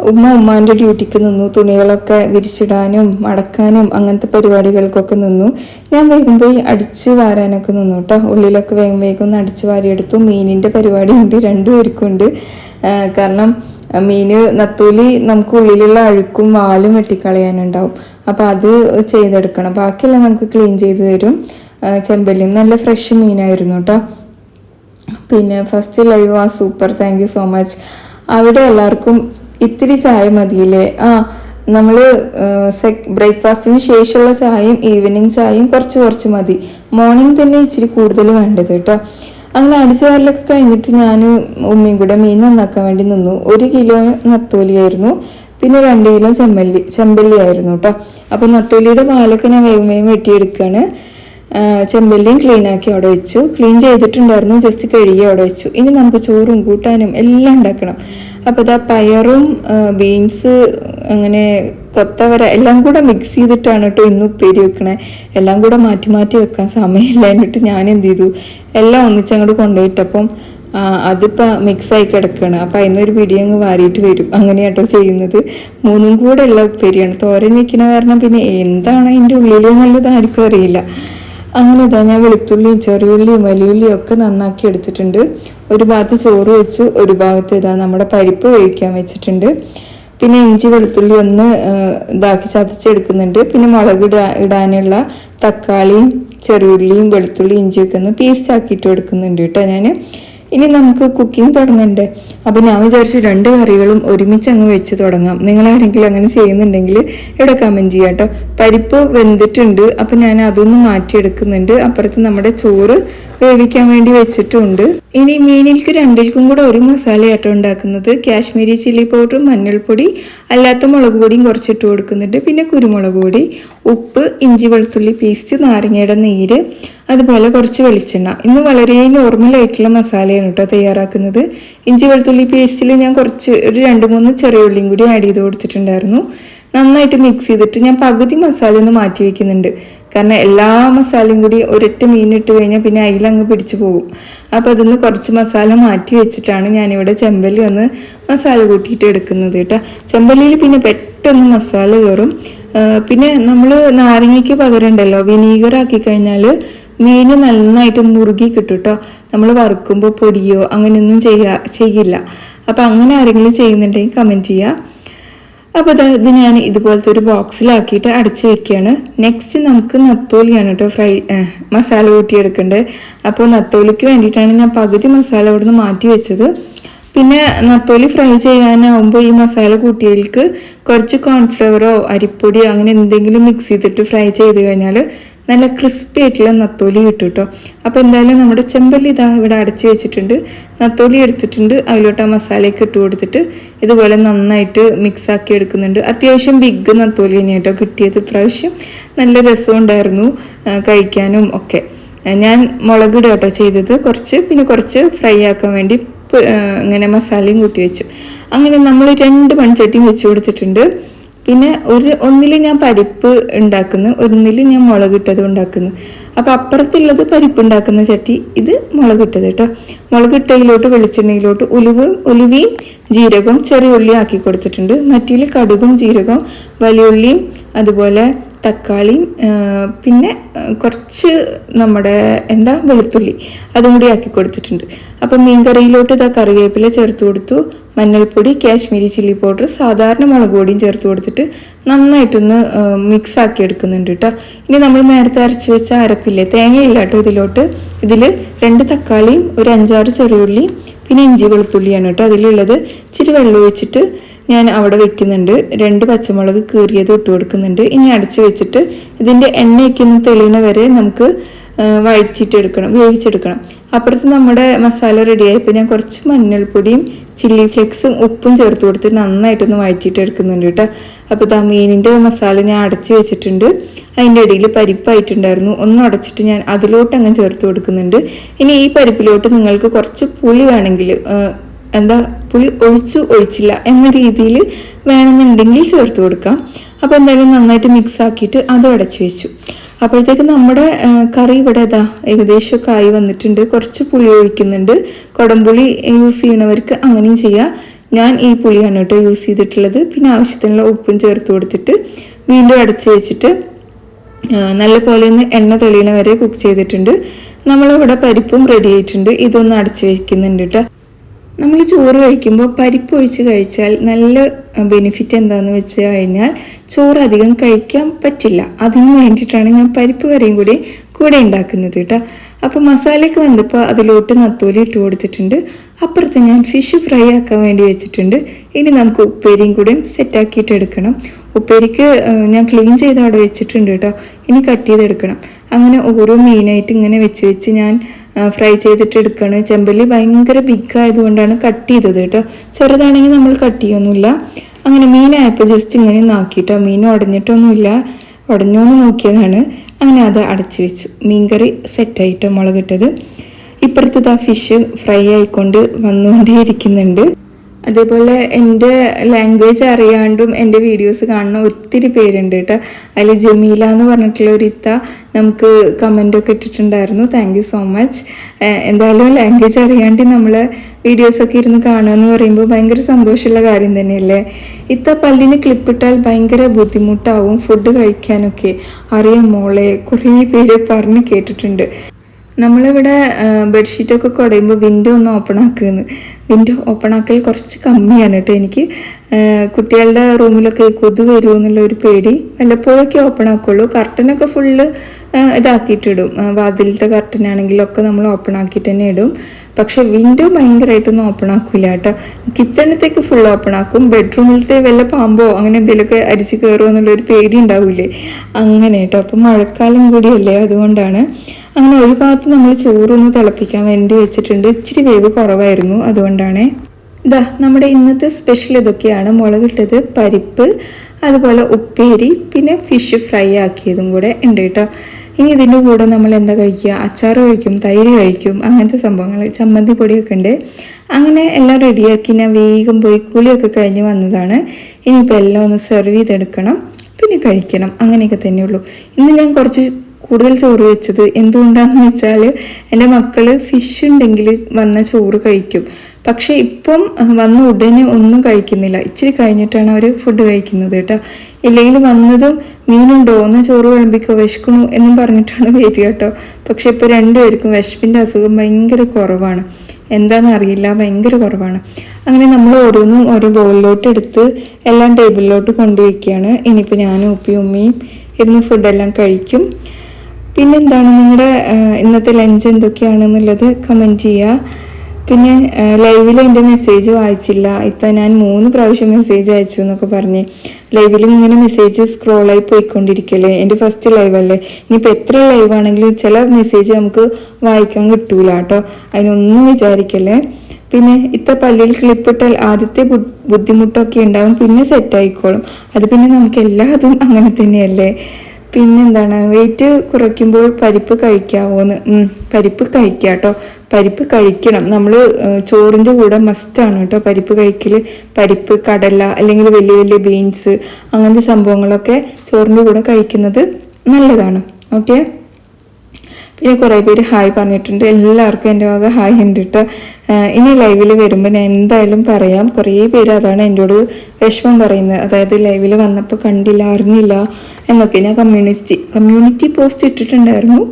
ഉമ്മ ഉമ്മാന്റെ ഡ്യൂട്ടിക്ക് നിന്നു. തുണികളൊക്കെ വിരിച്ചിടാനും മടക്കാനും അങ്ങനത്തെ പരിപാടികൾക്കൊക്കെ നിന്നു. ഞാൻ വേഗം പോയി അടിച്ച് വാരാനൊക്കെ നിന്നു കേട്ടോ. ഉള്ളിലൊക്കെ വേഗം വേഗം ഒന്ന് അടിച്ച് വാരിയെടുത്തു. മീനിന്റെ പരിപാടി ഉണ്ട് രണ്ടുപേർക്കും ഉണ്ട് കാരണം മീൻ നത്തൂലി നമുക്ക് ഉള്ളിലുള്ള അഴുക്കും വാലും വെട്ടിക്കളയാനുണ്ടാവും. അപ്പോൾ അത് ചെയ്തെടുക്കണം. ബാക്കിയെല്ലാം നമുക്ക് ക്ലീൻ ചെയ്ത് തരും. ചെമ്പല്ലിയും നല്ല ഫ്രഷ് മീനായിരുന്നു കേട്ടോ. പിന്നെ ഫസ്റ്റ് ലൈവ് ആ സൂപ്പർ താങ്ക് സോ മച്ച് അവിടെ എല്ലാവർക്കും ഇത്തിരി ചായ മതിയില്ലേ? ആ നമ്മൾ സെക് ബ്രേക്ക്ഫാസ്റ്റിന് ശേഷമുള്ള ചായയും ഈവനിങ് ചായയും കുറച്ച് കുറച്ച് മതി. മോർണിംഗ് തന്നെ ഇച്ചിരി കൂടുതൽ വേണ്ടത് കേട്ടോ. അങ്ങനെ അടിച്ചുവാരലൊക്കെ കഴിഞ്ഞിട്ട് ഞാൻ ഉമ്മയും കൂടെ മീൻ നന്നാക്കാൻ വേണ്ടി നിന്നു. ഒരു കിലോ നത്തോലിയായിരുന്നു പിന്നെ രണ്ട് കിലോ ചെമ്മല്ലി ചെമ്പല്ലി ആയിരുന്നു കേട്ടോ. അപ്പോൾ നത്തോലിയുടെ പാലൊക്കെ ഞാൻ വേഗം വേഗം വെട്ടിയെടുക്കുകയാണ് ചെമ്പല്ലിയും ക്ലീൻ ആക്കി അവിടെ വെച്ചു. ക്ലീൻ ചെയ്തിട്ടുണ്ടായിരുന്നു ജസ്റ്റ് കഴുകി അവിടെ വെച്ചു. ഇനി നമുക്ക് ചോറും കൂട്ടാനും എല്ലാം ഉണ്ടാക്കണം. അപ്പോൾ ഇതാ പയറും ബീൻസ് അങ്ങനെ കൊത്തവര എല്ലാം കൂടെ മിക്സ് ചെയ്തിട്ടാണ് കേട്ടോ ഇന്ന് ഉപ്പേരി വെക്കണേ. എല്ലാം കൂടെ മാറ്റി മാറ്റി വെക്കാൻ സമയമില്ല എന്നിട്ട് ഞാൻ എന്ത് ചെയ്തു? എല്ലാം ഒന്നിച്ച് അങ്ങോട്ട് കൊണ്ടുപോയിട്ടപ്പം അതിപ്പോൾ മിക്സായി കിടക്കുകയാണ് അപ്പോൾ അതിനൊരു പിടി അങ്ങ് വാരിയിട്ട് വരും. അങ്ങനെയാട്ടോ ചെയ്യുന്നത്. മൂന്നും കൂടെ ഉള്ള ഉപ്പേരിയാണ്. തോരൻ വെക്കുന്ന കാരണം പിന്നെ എന്താണ് അതിന്റെ ഉള്ളിൽ എന്നുള്ളത് ആർക്കും അറിയില്ല. അങ്ങനെ ഇതാ ഞാൻ വെളുത്തുള്ളിയും ചെറിയുള്ളിയും വലിയുള്ളിയും ഒക്കെ നന്നാക്കി എടുത്തിട്ടുണ്ട്. ഒരു ഭാഗത്ത് ചോറ് വെച്ചു ഒരു ഭാഗത്ത് ഇതാ നമ്മുടെ പരിപ്പ് വേവിക്കാൻ വെച്ചിട്ടുണ്ട്. പിന്നെ ഇഞ്ചി വെളുത്തുള്ളി ഒന്ന് ഇതാക്കി ചതച്ചെടുക്കുന്നുണ്ട്. പിന്നെ മുളക് ഇടാ ഇടാനുള്ള തക്കാളിയും ചെറിയുള്ളിയും വെളുത്തുള്ളി ഇഞ്ചിയൊക്കെ ഒന്ന് പേസ്റ്റ് ആക്കിയിട്ട് എടുക്കുന്നുണ്ട് കേട്ടോ ഞാൻ ഇനി നമുക്ക് കുക്കിംഗ് തുടങ്ങണ്ടേ? അപ്പം ഞാൻ വിചാരിച്ചു രണ്ട് കറികളും ഒരുമിച്ച് അങ്ങ് വെച്ച് തുടങ്ങാം. നിങ്ങൾ ആരെങ്കിലും അങ്ങനെ ചെയ്യുന്നുണ്ടെങ്കിൽ ഇവിടെ കമന്റ് ചെയ്യാം കേട്ടോ. പരിപ്പ് വെന്തിട്ടുണ്ട്. അപ്പം ഞാൻ അതൊന്ന് മാറ്റിയെടുക്കുന്നുണ്ട്. അപ്പുറത്ത് നമ്മുടെ ചോറ് വേവിക്കാൻ വേണ്ടി വെച്ചിട്ടുണ്ട്. ഇനി മീനിൽക്ക് രണ്ടിൽക്കും കൂടെ ഒരു മസാലയാട്ടോ ഉണ്ടാക്കുന്നത്. കാശ്മീരി ചില്ലി പൗഡറും മഞ്ഞൾപ്പൊടി അല്ലാത്ത മുളക് പൊടിയും കുറച്ചിട്ട് കൊടുക്കുന്നുണ്ട്. പിന്നെ കുരുമുളക് പൊടി ഉപ്പ് ഇഞ്ചി വെളുത്തുള്ളി പേസ്റ്റ് നാരങ്ങയുടെ നീര് അതുപോലെ കുറച്ച് വെളിച്ചെണ്ണ. ഇന്ന് വളരെ നോർമൽ ആയിട്ടുള്ള മസാലയാണ് കേട്ടോ തയ്യാറാക്കുന്നത്. ഇഞ്ചി വെളുത്തുള്ളി പേസ്റ്റിൽ ഞാൻ കുറച്ച് ഒരു രണ്ട് മൂന്ന് ചെറിയ ഉള്ളിയും കൂടി ആഡ് ചെയ്ത് കൊടുത്തിട്ടുണ്ടായിരുന്നു. നന്നായിട്ട് മിക്സ് ചെയ്തിട്ട് ഞാൻ പകുതി മസാല ഒന്ന് മാറ്റി വെക്കുന്നുണ്ട്. കാരണം എല്ലാ മസാലയും കൂടി ഒരൊറ്റ മീൻ ഇട്ട് കഴിഞ്ഞാൽ പിന്നെ അതിലങ്ങ് പിടിച്ചു പോകും. അപ്പോൾ അതിന്ന് കുറച്ച് മസാല മാറ്റി വെച്ചിട്ടാണ് ഞാനിവിടെ ചെമ്പല്ലി ഒന്ന് മസാല കൂട്ടിയിട്ട് എടുക്കുന്നത് കേട്ടോ. ചെമ്പല്ലിയിൽ പിന്നെ പെട്ടെന്ന് മസാല കയറും പിന്നെ നമ്മൾ നാരങ്ങയ്ക്ക് പകരം ഉണ്ടല്ലോ വിനീഗർ ആക്കി കഴിഞ്ഞാൽ മീൻ നന്നായിട്ട് മുറുകി കിട്ടും കേട്ടോ. നമ്മൾ വറുക്കുമ്പോൾ പൊടിയോ അങ്ങനെയൊന്നും ചെയ്യാ ചെയ്യില്ല. അപ്പോൾ അങ്ങനെ ആരെങ്കിലും ചെയ്യുന്നുണ്ടെങ്കിൽ കമന്റ് ചെയ്യുക അപ്പോൾ അത് ഞാൻ ഇതുപോലത്തെ ഒരു ബോക്സിലാക്കിയിട്ട് അടച്ച് വെക്കുകയാണ് നെക്സ്റ്റ് നമുക്ക് നത്തോലിയാണ് കേട്ടോ ഫ്രൈ മസാല കൂട്ടിയെടുക്കേണ്ടത് അപ്പോൾ നത്തോലിക്ക് വേണ്ടിയിട്ടാണ് ഞാൻ പകുതി മസാല അവിടെ നിന്ന് മാറ്റി വെച്ചത്. പിന്നെ നത്തോലി ഫ്രൈ ചെയ്യാനാവുമ്പോൾ ഈ മസാല കൂട്ടിയതിലേക്ക് കുറച്ച് കോൺഫ്ലവറോ അരിപ്പൊടിയോ അങ്ങനെ എന്തെങ്കിലും മിക്സ് ചെയ്തിട്ട് ഫ്രൈ ചെയ്ത് കഴിഞ്ഞാൽ നല്ല ക്രിസ്പി ആയിട്ടുള്ള നത്തോലി കിട്ടും കേട്ടോ അപ്പോൾ എന്തായാലും നമ്മുടെ ചെമ്പല്ലി ഇതാ ഇവിടെ അടച്ചു വെച്ചിട്ടുണ്ട്. നത്തോലി എടുത്തിട്ടുണ്ട്. അതിലോട്ട് ആ മസാലയൊക്കെ ഇട്ട് കൊടുത്തിട്ട് ഇതുപോലെ നന്നായിട്ട് മിക്സ് ആക്കി എടുക്കുന്നുണ്ട്. അത്യാവശ്യം ബിഗ് നത്തോലി തന്നെയാണ് കേട്ടോ കിട്ടിയത് ഇപ്രാവശ്യം. നല്ല രസമുണ്ടായിരുന്നു കഴിക്കാനും ഒക്കെ. ഞാൻ മുളകിടുക കേട്ടോ ചെയ്തത്. കുറച്ച് പിന്നെ കുറച്ച് ഫ്രൈ ആക്കാൻ വേണ്ടി ഇങ്ങനെ മസാലയും കൂട്ടി വെച്ചു. അങ്ങനെ നമ്മൾ രണ്ട് മൺചട്ടിയും വെച്ച് കൊടുത്തിട്ടുണ്ട്. പിന്നെ ഒരു ഒന്നിൽ ഞാൻ പരിപ്പ് ഉണ്ടാക്കുന്നു ഒന്നിൽ ഞാൻ മുളകിട്ടത് ഉണ്ടാക്കുന്നു. അപ്പോൾ അപ്പുറത്തുള്ളത് പരിപ്പ് ഉണ്ടാക്കുന്ന ചട്ടി ഇത് മുളകിട്ടത് കേട്ടോ മുളകിട്ടതിലോട്ട് വെളിച്ചെണ്ണയിലോട്ട് ഉലുവും ഉലുവയും ജീരകവും ചെറിയ ഉള്ളിയും ആക്കി കൊടുത്തിട്ടുണ്ട്. മറ്റിൽ കടുകും ജീരകവും വലിയ ഉള്ളിയും അതുപോലെ തക്കാളിയും പിന്നെ കുറച്ച് നമ്മുടെ എന്താ വെളുത്തുള്ളി അതും കൂടി ആക്കി കൊടുത്തിട്ടുണ്ട്. അപ്പം മീൻകറിയിലോട്ട് ഇതാ കറിവേപ്പില ചേർത്ത് കൊടുത്തു. മഞ്ഞൾപ്പൊടി കാശ്മീരി ചില്ലി പൗഡർ സാധാരണ മുളക് പൊടിയും ചേർത്ത് കൊടുത്തിട്ട് നന്നായിട്ടൊന്ന് മിക്സ് ആക്കി എടുക്കുന്നുണ്ട് കേട്ടോ ഇനി നമ്മൾ നേരത്തെ അരച്ച് വെച്ച അരപ്പില്ലേ തേങ്ങയില്ല കേട്ടോ ഇതിലോട്ട്. ഇതിൽ രണ്ട് തക്കാളിയും ഒരു അഞ്ചാറ് ചെറിയുള്ളിയും പിന്നെ ഇഞ്ചി വെളുത്തുള്ളിയാണ് കേട്ടോ അതിലുള്ളത്. ഇച്ചിരി വെള്ളം ഒഴിച്ചിട്ട് ഞാൻ അവിടെ വെക്കുന്നുണ്ട്. രണ്ട് പച്ചമുളക് കീറിയത് ഇട്ട് കൊടുക്കുന്നുണ്ട്. ഇനി അടച്ചു വെച്ചിട്ട് ഇതിന്റെ എണ്ണയൊക്കെ ഒന്ന് തെളിയുന്ന വരെ നമുക്ക് വഴിച്ചിട്ടെടുക്കണം വേവിച്ചെടുക്കണം. അപ്പുറത്ത് നമ്മുടെ മസാല റെഡിയായപ്പോൾ ഞാൻ കുറച്ച് മഞ്ഞൾപ്പൊടിയും ചില്ലി ഫ്ലെക്സും ഉപ്പും ചേർത്ത് കൊടുത്തിട്ട് നന്നായിട്ടൊന്ന് വഴറ്റിയിട്ട് എടുക്കുന്നുണ്ട് കേട്ടോ. അപ്പോൾ ഇതാ മീനിന്റെ മസാല ഞാൻ അടച്ചു വെച്ചിട്ടുണ്ട്. അതിന്റെ ഇടയിൽ പരിപ്പായിട്ടുണ്ടായിരുന്നു. ഒന്ന് അടച്ചിട്ട് ഞാൻ അതിലോട്ട് അങ്ങ് ചേർത്ത് കൊടുക്കുന്നുണ്ട്. ഇനി ഈ പരിപ്പിലോട്ട് നിങ്ങൾക്ക് കുറച്ച് പുളി വേണമെങ്കിൽ എന്താ പുളി ഒഴിച്ചു ഒഴിച്ചില്ല എന്ന രീതിയിൽ വേണമെന്നുണ്ടെങ്കിൽ ചേർത്ത് കൊടുക്കാം. അപ്പോൾ എന്തായാലും നന്നായിട്ട് മിക്സ് ആക്കിയിട്ട് അതും അടച്ചു വെച്ചു. അപ്പോഴത്തേക്ക് നമ്മുടെ കറി ഇവിടെ ഇതാ ഏകദേശമൊക്കെ ആയി വന്നിട്ടുണ്ട്. കുറച്ച് പുളി ഒഴിക്കുന്നുണ്ട്. കുടംപുളി യൂസ് ചെയ്യണവർക്ക് അങ്ങനെയും ചെയ്യാം. ഞാൻ ഈ പുളിയാണ് കേട്ടോ യൂസ് ചെയ്തിട്ടുള്ളത്. പിന്നെ ആവശ്യത്തിനുള്ള ഉപ്പും ചേർത്ത് കൊടുത്തിട്ട് വീണ്ടും അടച്ചു വെച്ചിട്ട് നല്ല പോലെ ഒന്ന് എണ്ണ തെളിയണ വരെ കുക്ക് ചെയ്തിട്ടുണ്ട്. നമ്മളിവിടെ പരിപ്പും റെഡി ആയിട്ടുണ്ട്. ഇതൊന്ന് അടച്ചു വെക്കുന്നുണ്ട് കേട്ടോ. നമ്മൾ ചോറ് കഴിക്കുമ്പോൾ പരിപ്പ് ഒഴിച്ച് കഴിച്ചാൽ നല്ല ബെനിഫിറ്റ് എന്താണെന്ന് വെച്ച് കഴിഞ്ഞാൽ ചോറ് അധികം കഴിക്കാൻ പറ്റില്ല. അതിന് വേണ്ടിയിട്ടാണ് ഞാൻ പരിപ്പ് കറിയും കൂടി കൂടെ ഉണ്ടാക്കുന്നത് കേട്ടോ. അപ്പോൾ മസാലയ്ക്ക് വന്നപ്പോൾ അതിലോട്ട് നത്തോലി ഇട്ട് കൊടുത്തിട്ടുണ്ട്. അപ്പുറത്ത് ഞാൻ ഫിഷ് ഫ്രൈ ആക്കാൻ വേണ്ടി വെച്ചിട്ടുണ്ട്. ഇനി നമുക്ക് ഉപ്പേരിയും കൂടെ സെറ്റാക്കിയിട്ട് എടുക്കണം. ഉപ്പേരിക്ക് ഞാൻ ക്ലീൻ ചെയ്ത് അവിടെ വെച്ചിട്ടുണ്ട് കേട്ടോ. ഇനി കട്ട് ചെയ്തെടുക്കണം. അങ്ങനെ ഓരോ മീനായിട്ട് ഇങ്ങനെ വെച്ച് വെച്ച് ഞാൻ ഫ്രൈ ചെയ്തിട്ട് എടുക്കുകയാണ് ചെമ്പല്ലി ഭയങ്കര ബിഗ് ആയതുകൊണ്ടാണ് കട്ട് ചെയ്തത് കേട്ടോ. ചെറുതാണെങ്കിൽ നമ്മൾ കട്ട് ചെയ്യൊന്നുമില്ല അങ്ങനെ മീനായപ്പോൾ ജസ്റ്റ് ഇങ്ങനെ നാക്കിട്ടോ മീൻ ഉടഞ്ഞിട്ടൊന്നുമില്ല. ഉടഞ്ഞോന്ന് നോക്കിയതാണ്. അങ്ങനെ അത് അടച്ചു വെച്ചു. മീൻകറി സെറ്റായിട്ടോ മുളകിട്ടത്. ഇപ്പുറത്തത് ആ ഫിഷ് ഫ്രൈ ആയിക്കൊണ്ട് വന്നുകൊണ്ടേ ഇരിക്കുന്നുണ്ട് അതേപോലെ എന്റെ ലാംഗ്വേജ് അറിയാണ്ടും എന്റെ വീഡിയോസ് കാണുന്ന ഒത്തിരി പേരുണ്ട് കേട്ടോ. അതിൽ ജമീല എന്ന് പറഞ്ഞിട്ടുള്ള ഒരു ഇത്ത നമുക്ക് കമന്റൊക്കെ ഇട്ടിട്ടുണ്ടായിരുന്നു. താങ്ക് യു സോ മച്ച് എന്തായാലും ലാംഗ്വേജ് അറിയാണ്ട് നമ്മൾ വീഡിയോസൊക്കെ ഇരുന്ന് കാണുക എന്ന് പറയുമ്പോൾ ഭയങ്കര സന്തോഷമുള്ള കാര്യം തന്നെയല്ലേ? ഇത്ത പല്ലിന് ക്ലിപ്പിട്ടാൽ ഭയങ്കര ബുദ്ധിമുട്ടാവും ഫുഡ് കഴിക്കാനൊക്കെ. അറിയാം മോളെ കുറേ പേര് പറഞ്ഞ് കേട്ടിട്ടുണ്ട്. നമ്മളിവിടെ ബെഡ്ഷീറ്റൊക്കെ കുടയുമ്പോൾ വിൻഡോ ഒന്ന് ഓപ്പൺ ആക്കുമെന്ന് വിൻഡോ ഓപ്പൺ ആക്കൽ കുറച്ച് കമ്മിയാണ് കേട്ടോ എനിക്ക്. കുട്ടികളുടെ റൂമിലൊക്കെ കൊതു വരുമോ എന്നുള്ള ഒരു പേടി വല്ലപ്പോഴൊക്കെ ഓപ്പൺ ആക്കുള്ളൂ. കർട്ടനൊക്കെ ഫുള്ള് ഇതാക്കിയിട്ടിടും. കർട്ടൻ വാതിലത്തെ കർട്ടനാണെങ്കിലൊക്കെ നമ്മൾ ഓപ്പൺ ആക്കിയിട്ട് തന്നെ ഇടും. പക്ഷെ വിൻഡോ ഭയങ്കരമായിട്ടൊന്നും ഓപ്പൺ ആക്കില്ല കേട്ടോ. കിച്ചണത്തേക്ക് ഫുൾ ഓപ്പൺ ആക്കും. ബെഡ്റൂമിലത്തെ വല്ല പാമ്പോ അങ്ങനെ എന്തെങ്കിലുമൊക്കെ അരിച്ച് കയറുമോ എന്നുള്ളൊരു പേടി ഉണ്ടാവില്ലേ അങ്ങനെ കേട്ടോ. അപ്പം മഴക്കാലം കൂടിയല്ലേ അതുകൊണ്ടാണ്. അങ്ങനെ ഒരു ഭാഗത്ത് നമ്മൾ ചോറൊന്ന് തിളപ്പിക്കാൻ വേണ്ടി വെച്ചിട്ടുണ്ട്. ഇച്ചിരി വേവ് കുറവായിരുന്നു. അതുകൊണ്ടാണ്. ഇതാ നമ്മുടെ ഇന്നത്തെ സ്പെഷ്യൽ ഇതൊക്കെയാണ്. മുളകിട്ടത് പരിപ്പ് അതുപോലെ ഉപ്പേരി പിന്നെ ഫിഷ് ഫ്രൈ ആക്കിയതും കൂടെ ഉണ്ട് കേട്ടോ. ഇനി ഇതിന്റെ കൂടെ നമ്മൾ എന്താ കഴിക്കുക? അച്ചാർ കഴിക്കും തൈര് കഴിക്കും അങ്ങനത്തെ സംഭവങ്ങൾ ചമ്മന്തി പൊടിയൊക്കെ ഉണ്ട്. അങ്ങനെ എല്ലാം റെഡിയാക്കി ഞാൻ വേഗം പോയി കുളിയൊക്കെ കഴിഞ്ഞ് വന്നതാണ്. ഇനിയിപ്പോൾ എല്ലാം ഒന്ന് സെർവ് ചെയ്തെടുക്കണം പിന്നെ കഴിക്കണം അങ്ങനെയൊക്കെ തന്നെയുള്ളൂ. ഇന്ന് ഞാൻ കുറച്ച് കൂടുതൽ ചോറ് വെച്ചത് എന്തുകൊണ്ടാണെന്ന് വെച്ചാൽ എന്റെ മക്കൾ ഫിഷ് ഉണ്ടെങ്കിൽ വന്ന ചോറ് കഴിക്കും. പക്ഷേ ഇപ്പം വന്ന ഉടനെ ഒന്നും കഴിക്കുന്നില്ല. ഇച്ചിരി കഴിഞ്ഞിട്ടാണ് അവർ ഫുഡ് കഴിക്കുന്നത് കേട്ടോ. ഇല്ലെങ്കിൽ വന്നതും മീനുണ്ടോ? ഒന്ന് ചോറ് വിളമ്പിക്കോ? വിശക്കണു എന്നും പറഞ്ഞിട്ടാണ് വരിക കേട്ടോ. പക്ഷേ ഇപ്പോൾ രണ്ടുപേർക്കും വിശപ്പിന്റെ അസുഖം ഭയങ്കര കുറവാണ്. എന്താണെന്ന് അറിയില്ല. ഭയങ്കര കുറവാണ്. അങ്ങനെ നമ്മൾ ഓരോന്നും ഓരോ ബോളിലോട്ട് എടുത്ത് എല്ലാം ടേബിളിലോട്ട് കൊണ്ടുവയ്ക്കുകയാണ്. ഇനിയിപ്പോൾ ഞാനും ഉപ്പിയും ഉമ്മയും ഇരുന്ന് ഫുഡെല്ലാം കഴിക്കും. പിന്നെന്താണ് നിങ്ങളുടെ ഇന്നത്തെ ലഞ്ച് എന്തൊക്കെയാണെന്നുള്ളത് കമന്റ് ചെയ്യുക പിന്നെ ലൈവിൽ എന്റെ മെസ്സേജ് വായിച്ചില്ല. ഇത്ത ഞാൻ മൂന്ന് പ്രാവശ്യം മെസ്സേജ് അയച്ചു എന്നൊക്കെ പറഞ്ഞ്. ലൈവിൽ ഇങ്ങനെ മെസ്സേജ് സ്ക്രോളായി പോയിക്കൊണ്ടിരിക്കല്ലേ. എന്റെ ഫസ്റ്റ് ലൈവല്ലേ ഇനിയിപ്പോൾ എത്ര ലൈവാണെങ്കിലും ചില മെസ്സേജ് നമുക്ക് വായിക്കാൻ കിട്ടൂല കേട്ടോ. അതിനൊന്നും വിചാരിക്കല്ലേ. പിന്നെ ഇത്ത പല്ലിൽ ക്ലിപ്പിട്ടാൽ ആദ്യത്തെ ബുദ്ധിമുട്ടൊക്കെ ഉണ്ടാകും പിന്നെ സെറ്റായിക്കോളും അത് പിന്നെ നമുക്ക് എല്ലാതും അങ്ങനെ തന്നെയല്ലേ. പിന്നെന്താണ് വെയിറ്റ് കുറയ്ക്കുമ്പോൾ പരിപ്പ് കഴിക്കാവോന്ന്. പരിപ്പ് കഴിക്കാം കേട്ടോ പരിപ്പ് കഴിക്കണം. നമ്മൾ ചോറിന്റെ കൂടെ മസ്റ്റാണ് കേട്ടോ പരിപ്പ് കഴിക്കൽ പരിപ്പ് കടല അല്ലെങ്കിൽ വലിയ വലിയ ബീൻസ് അങ്ങനത്തെ സംഭവങ്ങളൊക്കെ ചോറിന്റെ കൂടെ കഴിക്കുന്നത് നല്ലതാണ്. ഓക്കെ പിന്നെ കുറേ പേര് ഹായ് പറഞ്ഞിട്ടുണ്ട്. എല്ലാവർക്കും എന്റെ വക ഹായ് ഉണ്ട് ഇനി ലൈവിൽ വരുമ്പോൾ ഞാൻ എന്തായാലും പറയാം. കുറേ പേര് അതാണ് എന്റെ എന്നോട് വിഷമം പറയുന്നത്. അതായത് ലൈവിൽ വന്നപ്പോൾ കണ്ടില്ല അറിഞ്ഞില്ല എന്നൊക്കെ ഞാൻ കമ്മ്യൂണിറ്റി കമ്മ്യൂണിറ്റി പോസ്റ്റ് ഇട്ടിട്ടുണ്ടായിരുന്നു.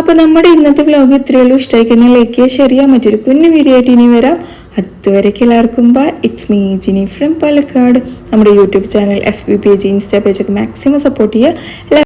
അപ്പോൾ നമ്മുടെ ഇന്നത്തെ വ്ലോഗ് ഇത്രയേ ഇഷ്ടമായിക്കുന്ന ഇഷ്ടമായി ലൈക്ക് ചെയ്യുക ഷെയർ ചെയ്യാൻ മറ്റൊരു കുഞ്ഞു വീഡിയോ ആയിട്ട് ഇനി വരാം. അതുവരേക്ക് എല്ലാവർക്കും bye it's me Jini from Palakkad. നമ്മുടെ YouTube channel F B page insta പേജൊക്കെ maximum support ചെയ്യുക.